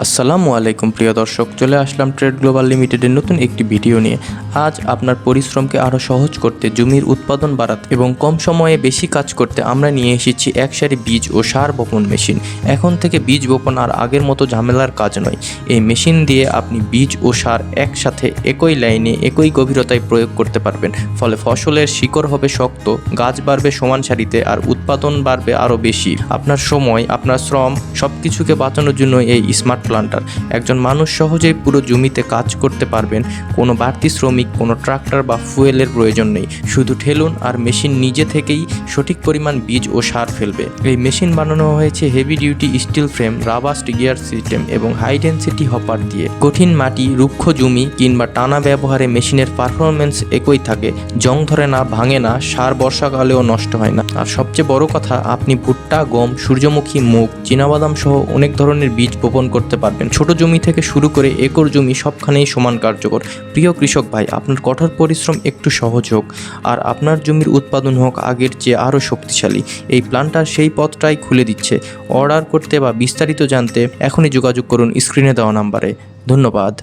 আসসালামু আলাইকুম, প্রিয় দর্শক। চলে আসলাম ট্রেড গ্লোবাল লিমিটেডের নতুন একটি ভিডিও নিয়ে। আজ আপনার পরিশ্রমকে আরও সহজ করতে, জমির উৎপাদন বাড়াতে এবং কম সময়ে বেশি কাজ করতে আমরা নিয়ে এসেছি এক সারি বীজ ও সার বপন মেশিন। এখন থেকে বীজ বপন আর আগের মতো ঝামেলার কাজ নয়। এই মেশিন দিয়ে আপনি বীজ ও সার একসাথে একই লাইনে, একই গভীরতায় প্রয়োগ করতে পারবেন। ফলে ফসলের শিকড় হবে শক্ত, গাছ বাড়বে সমান সারিতে আর উৎপাদন বাড়বে আরও বেশি। আপনার সময়, আপনার শ্রম সব কিছুকে বাঁচানোর জন্য এই স্মার্ট প্লান্টার। একজন মানুষ সহজেই পুরো জমিতে কাজ করতে পারবেন। কোনো বাড়তি শ্রমিক, কোনো ট্রাক্টর বা ফুয়েলের প্রয়োজন নেই। শুধু ঠেলুন আর মেশিন নিজে থেকেই সঠিক পরিমাণ বীজ ও সার ফেলবে। এই মেশিন বানানো হয়েছে heavy duty steel frame robust gear system এবং হাই ডেন্সিটি হপার দিয়ে। কঠিন মাটি, রুক্ষ জমি কিংবা টানা ব্যবহারে মেশিনের পারফরমেন্স একই থাকে। জং ধরে না, ভাঙে না, সার বর্ষাকালেও নষ্ট হয় না। আর সবচেয়ে বড় কথা, আপনি ভুট্টা, গম, সূর্যমুখী মুগ, চীনাবাদাম সহ অনেক ধরনের বীজ বপন করতে পারবেন। ছোট জমি থেকে শুরু করে একর জমি সবখানেই সমান কার্যকর। প্রিয় কৃষক ভাই, আপনার কঠোর পরিশ্রম একটু সহজ হোক। আর আপনার জমির উৎপাদন হোক আগের চেয়ে আরও শক্তিশালী। এই প্ল্যানটা সেই পথটাই খুলে দিচ্ছে। অর্ডার করতে বা বিস্তারিত জানতে এখনই যোগাযোগ করুন স্ক্রিনে দেওয়া নাম্বারে। ধন্যবাদ।